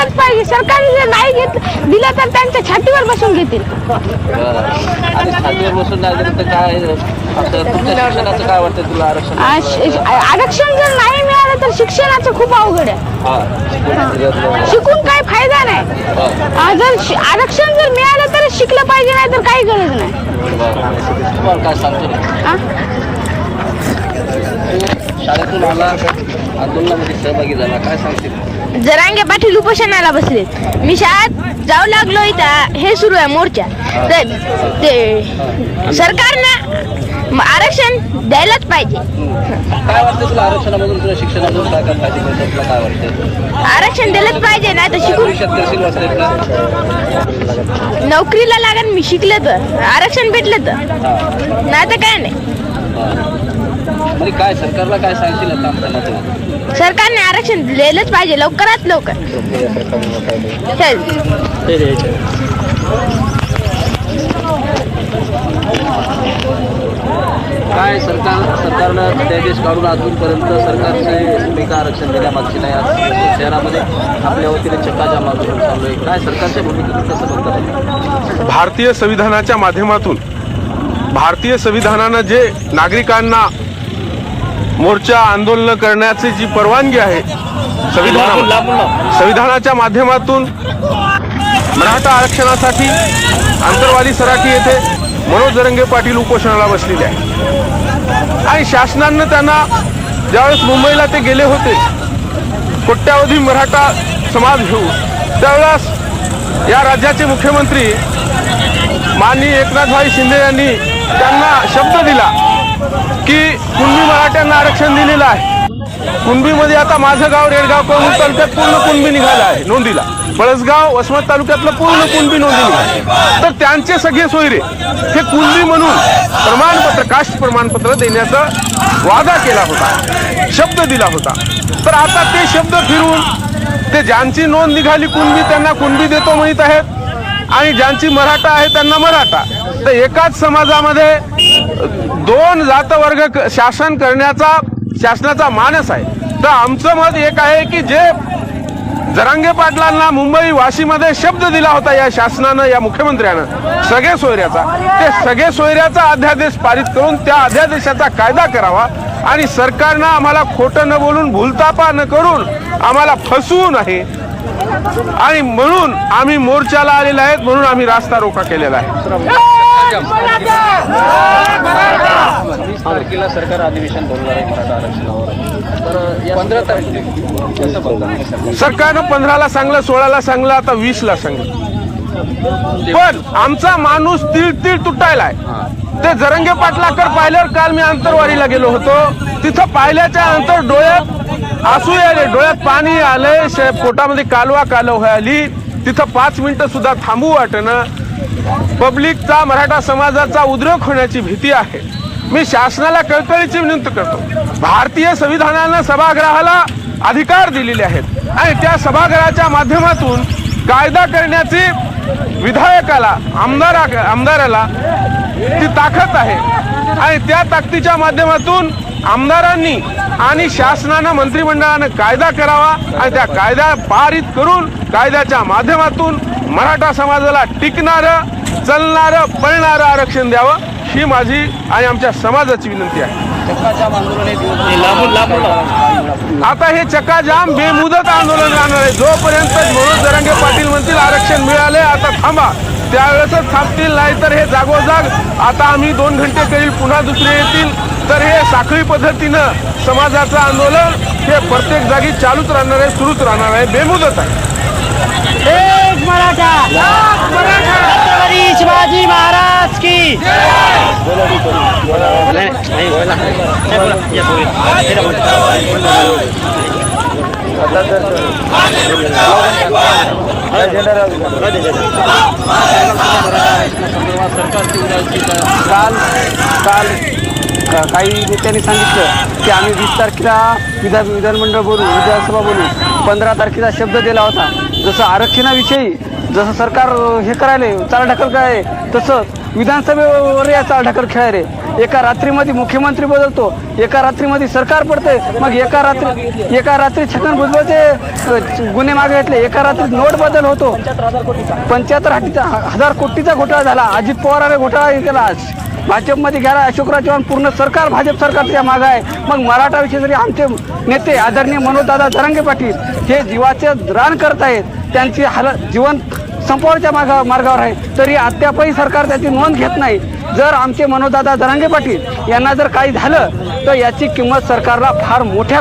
दिलंच पाहिजे सरकारने जर नाही घेत दिलं तर त्यांच्या छातीवर बसून घेतील. आणि बसून नाही दिलं तर काय आपलं तुमच्या शिक्षणाचं काय वाटतं तुला आरक्षण आ, श- आरक्षण जर नाही मिळालं तर शिक्षणाचं खूप अवघड आहे हा शिकून काही फायदा नाही. आ, जर शि- आरक्षण जर मिळालं तर शिकलं पाहिजे नाही तर काही गरज नाही बरं. तुम्हाला काय सांगतो? आ? शाळेतून आला आंदोलनामध्ये सहभागी झाला काय सांगते जरांगे पाटील उपोषणाला बसले मी शाळेत जाऊ लागलो इथं. हे सुरू आहे मोर्चा. तर ते सरकारनं आरक्षण द्यायलाच पाहिजे. काय वाटतं तुला आरक्षणामधून तुला शिक्षणामधून काय काय फायदे मिळतात? तुला काय वाटतं आरक्षण दिलंच पाहिजे नाही तर शिकून भविष्यात करशील वाचलेत का नोकरीला लागेल मी शिकले तर. आरक्षण भेटलं तर. नाही तर काय नाही. म्हणजे काय सरकारला काय सांगशील आता आमच्या नात्याने? सरकारने आरक्षण दिलंच पाहिजे लवकरात लवकर. चल. काय सरकार सरकारनं अध्यादेश काढून अजूनपर्यंत सरकारचे भूमिका आरक्षण देण्यामागची नाही. आज शहरामध्ये आपल्या वतीने चक्काजाम आंदोलन चालू आहे. काय सरकारच्या भूमिकेतून कसं बघतात भारतीय संविधानाच्या माध्यमातून भारतीय संविधानानं जे नागरिकांना मोर्चा आंदोलन करण्याची जी परवानगी आहे संविधाना संविधानाच्या माध्यमातून मराठा आरक्षणासाठी आंतरवादी सराठी येथे मनोज जरंगे पाटील उपोषणाला बसलेले आहे आणि शासनानं त्यांना ज्यावेळेस मुंबईला ते गेले होते कोट्यावधी मराठा समाज घेऊन त्यावेळेस या राज्याचे मुख्यमंत्री माननीय एकनाथभाई शिंदे यांनी त्यांना शब्द दिला. की कुणबी मराठ्यांना आरक्षण दिलेलं आहे. कुणबीमध्ये आता माझं गाव रेडगाव कळमूर तालुक्यात पूर्ण कुणबी निघालं आहे नोंदीला. पळसगाव वसमत तालुक्यातलं पूर्ण कुणबी नोंदी निघाली तर त्यांचे सगळे सोयरे हे कुणबी म्हणून प्रमाणपत्र कास्ट प्रमाणपत्र देण्याचा वादा केला होता शब्द दिला होता. तर आता ते शब्द फिरून ते ज्यांची नोंद निघाली कुणबी त्यांना कुणबी देतो म्हणत आहेत आणि ज्यांची मराठा आहे त्यांना मराठा. तर एकाच समाजामध्ये दोन जातवर्ग शासन करण्याचा शासनाचा मानस आहे. तर आमचं मत एक आहे की जे जरांगे पाटलांना मुंबई वाशीमध्ये शब्द दिला होता या शासनानं या मुख्यमंत्र्यानं सगळे सोयऱ्याचा ते सगळे सोयऱ्याचा अध्यादेश पारित करून त्या अध्यादेशाचा कायदा करावा आणि सरकारनं आम्हाला खोटं न बोलून भूलतापा न करून आम्हाला फसवू आहे आणि म्हणून आम्ही मोर्चाला आलेले आहेत म्हणून आम्ही रास्ता रोका केलेला आहे. वीस तारखेला सरकार अधिवेशन बोलणार आहे. मराठा आरक्षणावर सरकारनं पंधराला सांगलं सोळाला सांगलं आता वीसला सांगलं. पण आमचा माणूस तीळ तीळ तुटायलाय ते जरंगे पाटलाकर पाहिल्यावर काल मी अंतरवारीला गेलो होतो. तिथं पाहिल्याच्या नंतर डोळ्यात आसू आले डोळ्यात पाणी आलंय शे- पोटामध्ये कालवा कालव आली तिथं पाच मिनिटं सुद्धा थांबू वाटणं. पब्लिकचा मराठा समाजाचा उद्रेक होण्याची भीती आहे. मी शासनाला कळकळीची विनंती करतो. भारतीय संविधानानं सभागृहाला अधिकार दिलेले आहेत. आणि त्या सभागृहाच्या माध्यमातून कायदा करण्याची विधायकाला आमदारा आमदाराला ती ताकद आहे. आणि त्या ताकदीच्या माध्यमातून आमदारांनी आणि शासनानं मंत्रिमंडळानं कायदा करावा आणि त्या कायदा पारित करून कायद्याच्या माध्यमातून मराठा समाजाला टिकणारं चलणारं पळणारं आरक्षण द्यावं ही माझी आणि आमच्या समाजाची विनंती आहे. हे आता हे चक्काजाम बेमुदत आंदोलन राहणार आहे. जोपर्यंत मनोज दरांगे पाटील म्हणतील आरक्षण मिळाले आता थांबा. त्यावेळेसच थांबतील नाही तर हे जागोजाग. आता आम्ही दोन घंटे करील पुन्हा दुसरे येतील. तर हे साखळी पद्धतीनं समाजाचं आंदोलन हे प्रत्येक जागी चालूच राहणार आहे सुरूच राहणार आहे. बेमुदत आहे. एक मराठा छत्रपती शिवाजी महाराज की काल काल काही नेत्यांनी सांगितलं की आम्ही वीस तारखेला विधान विधानमंडळ बोलू विधानसभा बोलू. पंधरा तारखेचा शब्द दिला होता. जसं आरक्षणाविषयी जसं सरकार हे करायले चालढकल काय तसं विधानसभेवर याचा ढकल खेळ एका रात्रीमध्ये मुख्यमंत्री बदलतो एका रात्रीमध्ये सरकार पडते मग एका रात्री एका रात्री छगन भुजबळचे गुन्हे मागे घेतले एका रात्री नोट बदल होतो. पंच्याहत्तर हातीचा हजार कोटीचा घोटाळा झाला अजित पवाराने घोटाळा केला. भाजपमध्ये गेला अशोकराव चव्हाण पूर्ण सरकार भाजप सरकारच्या मागं आहे. मग मराठा जरी आमचे नेते आदरणीय मनोजदादा तरंगे पाटील हे जीवाचे रान करत आहेत त्यांची हाल जीवन संपवायच्या मार्गा मार्गावर आहे. तरी अद्यापही सरकार त्याची नोंद घेत नाही. जर आमचे मनोजदादा जरांगे पाटील यांना जर काही झालं तर याची किंमत सरकारला फार मोठ्या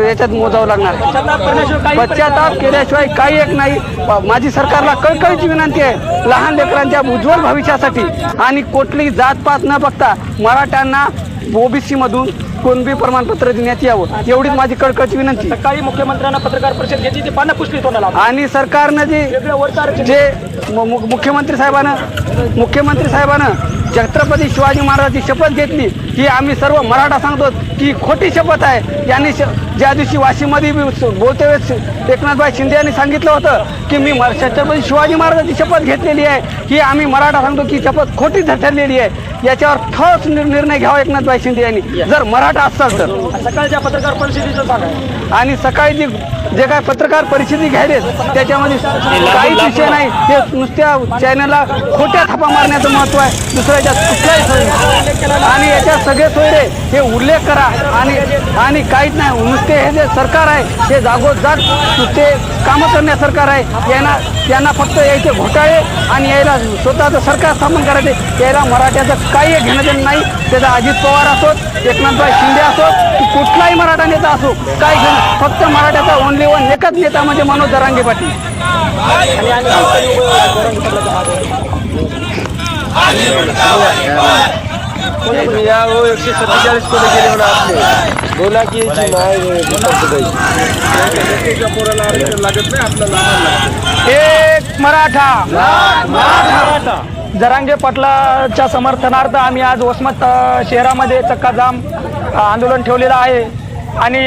याच्यात मोजावं लागणार आहे. पश्चाताप केल्याशिवाय काही एक नाही. माझी सरकारला कळकळीची विनंती आहे. लहान लेकरांच्या उज्ज्वल भविष्यासाठी आणि कुठलीही जातपात न बघता मराठ्यांना ओबीसी मधून कुणबी प्रमाणपत्र देण्यात यावं एवढीच माझी कळकळीची विनंती. सकाळी मुख्यमंत्र्यांना पत्रकार परिषद घेतली ते पानं पुसली तोंडाला. आणि सरकारनं जे जे मुख्यमंत्री साहेबानं मुख्यमंत्री साहेबानं छत्रपती शिवाजी महाराजांची शपथ घेतली ही आम्ही सर्व मराठा सांगतो की खोटी शपथ आहे. यांनी श- ज्या दिवशी वाशीमध्ये बोलते वेळेस एकनाथभाई शिंदे यांनी सांगितलं होतं की मी छत्रपती शिवाजी महाराजांची शपथ घेतलेली आहे ही आम्ही मराठा सांगतो की शपथ खोटी ठरलेली आहे. याच्यावर ठोस निर- निर्णय घ्यावा एकनाथभाई शिंदे यांनी. जर मराठा असाल तर. सकाळच्या पत्रकार परिषदेचं सांगा आणि सकाळी जी जे काय पत्रकार परिषदी घ्यायलेत त्याच्यामध्ये काहीच विषय नाही. ते नुसत्या चॅनलला खोट्या थापा मारण्याचं महत्त्व आहे. दुसऱ्या याच्यात कुठलाही सोय आणि याच्यात सगळे सोयरे हे उल्लेख करा. आणि आणि काहीच नाही. नुसते हे जे सरकार आहे हे जागोजाग नुसते कामं करण्या सरकार आहे. यांना यांना फक्त यायचे घोटाळे आणि यायला स्वतःचं सरकार स्थापन करायचे. यायला मराठ्याचं काही घेणं देणं नाही. त्याचा अजित पवार असोत एकनाथभाई शिंदे असोत कुठलाही मराठा नेता असो काही घेणं फक्त मराठ्याचा ओनली वन एकच नेता म्हणजे मनोज जरांगे पाटील. या एकशे सत्तेचाळीस कोटी गेले म्हणा आपले. बोला की लागत नाही आपल्याला एक मराठा. जरांगे पाटलाच्या समर्थनार्थ आम्ही आज वसमत शहरामध्ये चक्काजाम आंदोलन ठेवलेलं आहे. आणि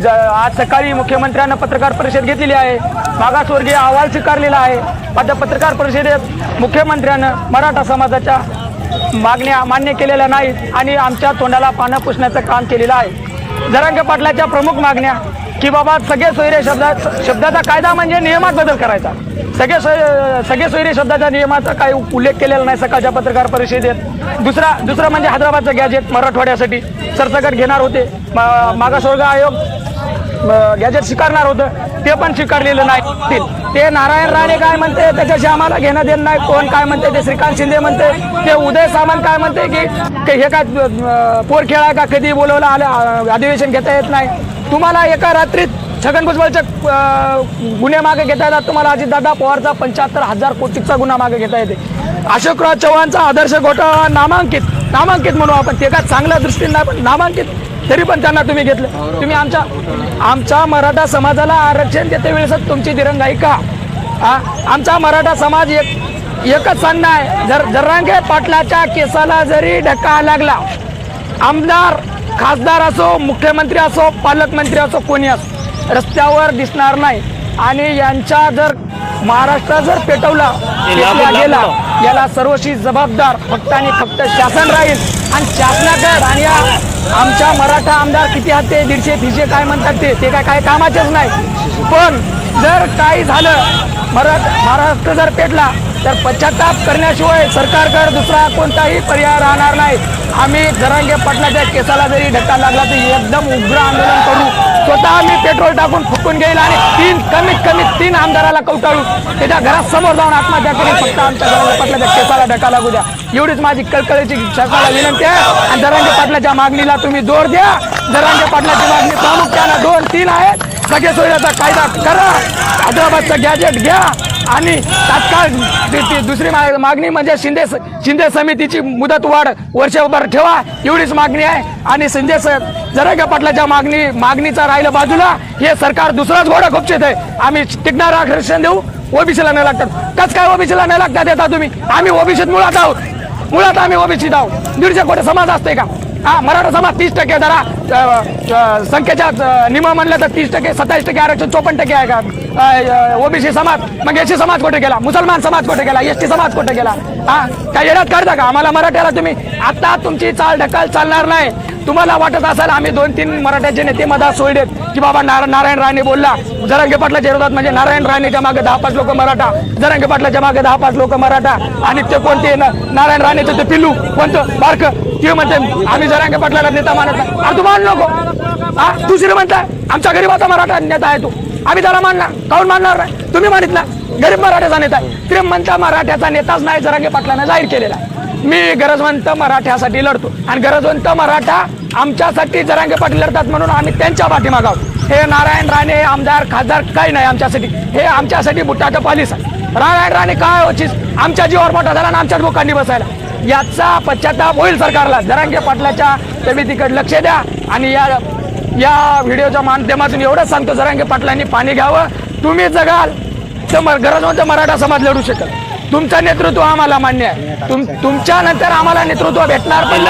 ज आज सकाळी मुख्यमंत्र्यांना पत्रकार परिषद घेतलेली आहे. मागासवर्गीय अहवाल स्वीकारलेला आहे. आता पत्रकार परिषदेत मुख्यमंत्र्यानं मराठा समाजाच्या मागण्या मान्य केलेल्या नाहीत आणि आमच्या तोंडाला पानं पुसण्याचं काम केलेलं आहे. जरांगे पाटलाच्या प्रमुख मागण्या की बाबा सगळे सोयरे शब्दा शब्दाचा कायदा म्हणजे नियमात बदल करायचा. सगळे सोय सगळे सोयरे शब्दाच्या नियमाचा काही उल्लेख केलेला नाही सकाळच्या पत्रकार परिषदेत. दुसरा दुसरं म्हणजे हैदराबादचं गॅजेट मराठवाड्यासाठी सरसकट घेणार होते. मा- मागासवर्ग आयोग गॅजेट स्वीकारणार होतं. ते पण स्वीकारलेलं नाही. ते नारायण राणे काय म्हणते त्याच्याशी आम्हाला घेणं देणं नाही. कोण काय म्हणते ते श्रीकांत शिंदे म्हणते ते उदय सामंत काय म्हणते की हे काय पोर खेळा का? कधी बोलवलं आलं अधिवेशन घेता येत नाही. तुम्हाला एका रात्रीत छगन भुजबळच्या गुन्हे मागे घेता येतात. तुम्हाला अजितदादा पवारचा पंच्याहत्तर हजार कोटीचा गुन्हा मागे घेता येते. अशोकराव चव्हाणचा आदर्श घोटाळा नामांकित नामांकित म्हणू आपण. ते काय चांगल्या दृष्टीने नाही पण नामांकित. तरी पण त्यांना तुम्ही घेतलं. तुम्ही आमच्या आमच्या मराठा समाजाला आरक्षण देते वेळेस तुमची दिरंगाई का हा? आमचा मराठा समाज एक एकच सांगणं आहे. जर जरांगे पाटलाच्या केसाला जरी धक्का लागला आमदार खासदार असो मुख्यमंत्री असो पालकमंत्री असो कोणी असो रस्त्यावर दिसणार नाही. आणि यांच्या जर महाराष्ट्र जर पेटवला गेला याला सर्वशी जबाबदार फक्त आणि फक्त शासन राहील. आणि शासनाकडे आणि आमच्या मराठा आमदार किती आहात ते? दीडशे तीनशे काय म्हणतात ते? ते काय काय कामाचेच नाही. पण जर काही झालं मरा महाराष्ट्र जर पेटला तर पश्चाताप करण्याशिवाय सरकारकडे दुसरा कोणताही पर्याय राहणार नाही. आम्ही जरांगे पाटलाच्या केसाला जरी धक्का लागला तरी एकदम उग्र आंदोलन करू. स्वतः मी पेट्रोल टाकून फुकून घेईल आणि तीन कमीत कमी तीन आमदाराला कवटाळू त्याच्या घरात समोर जाऊन आत्महत्या करेल फक्त आमच्या जरांगे पाटलाच्या केसाला धक्का लागू द्या. एवढीच माझी कळकळीची सरकारला विनंती आहे. आणि धरंगे पाटलाच्या मागणीला तुम्ही जोर द्या. जरांगे पाटलाची मागणी प्रामुख्यानं दोन तीन आहेत. सगळ्या सोयीचा कायदा करा. हैदराबादचं गॅजेट घ्या आणि तात्काळ दुसरी मागणी म्हणजे शिंदे शिंदे समितीची मुदत वाढ वर्षभर ठेवा. एवढीच मागणी आहे. आणि शिंदे जरांगे पाटलाच्या मागणी मागणीचा राहिलं बाजूला हे सरकार दुसराच घोडा खोपचित आहे. आम्ही टिकणार आरक्षण देऊ. ओबीसीला नाही लागतात. कस काय ओबीसीला नाही लागतात येता तुम्ही? आम्ही ओबीसीत मुळात आहोत. मुळात आम्ही ओबीसीत आहोत. दीडशे कोटी समाज असते का? हा मराठा समाज तीस टक्के जरा संख्येच्या निम म्हणलं तर तीस टक्के सत्तावीस टक्के आरक्षण चोपन्न टक्के आहे का? ओबीसी समाज मग एसी समाज कुठे गेला? मुसलमान समाज कुठे गेला? एस टी समाज कुठे गेला? हा काय येण्यात करता का? आम्हाला मराठ्याला तुम्ही आता तुमची चाल ढकाल चालणार नाही. तुम्हाला वाटत असाल आम्ही दोन तीन मराठ्याचे नेते मधात सोडलेत की बाबा नारा- नारायण राणे बोलला. जरांगे पाटलाच्या विरोधात म्हणजे नारायण राणेच्या मागे दहा पाच लोक मराठा. जरांगे पाटलाच्या मागे दहा पाच लोक मराठा. आणि ते कोणते? नारायण राणेचं ते पिल्लू. कोणतं? बारक. ते म्हणते आम्ही जरांगे पाटलाला नेता मानत नाही. अरे तू मान नको. हा? दुसरी म्हणताय आमच्या गरीबाचा मराठा नेता आहे तू. आम्ही त्याला मानणार काऊन मानणार नाही? तुम्ही मानितला. गरीब मराठ्याचा नेता आहे. म्हणता मराठ्याचा नेताच नाही जरांगे पाटलानं जाहीर केलेला आहे. मी गरजवंत मराठ्यासाठी लढतो. आणि गरजवंत मराठा आमच्यासाठी जरांगे पाटील लढतात म्हणून आम्ही त्यांच्या पाठीमाग आहोत. हे नारायण राणे आमदार खासदार काही नाही आमच्यासाठी. हे आमच्यासाठी बुटाचं पालीस आहे. नारायण राणे काय होचीस आमच्या जीवावर मोठा झाला आणि आमच्याच लोकांनी बसायला. याचा पश्चाताप होईल सरकारला. जरांगे पाटलाच्या तब्येतीकडे लक्ष द्या. आणि या या व्हिडिओच्या माध्यमातून एवढंच सांगतो. जरांगे पाटलांनी पाणी घ्यावं. तुम्ही जगाल. तर गरजवंत मराठा समाज लढू शकेल. तुमचं नेतृत्व आम्हाला मान्य आहे. तुम तुमच्या नंतर आम्हाला नेतृत्व भेटणार पण.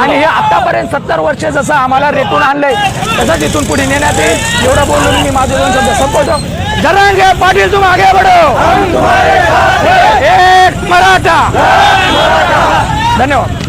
आणि हे आतापर्यंत सत्तर वर्ष जसं आम्हाला रेटून आणलंय तसं तिथून पुढे नेण्यात येईल. एवढं बोलून मी माझं दोन शब्द संपवतो. जरांगे पाटील तुम आगे बढो. एक मराठा. धन्यवाद.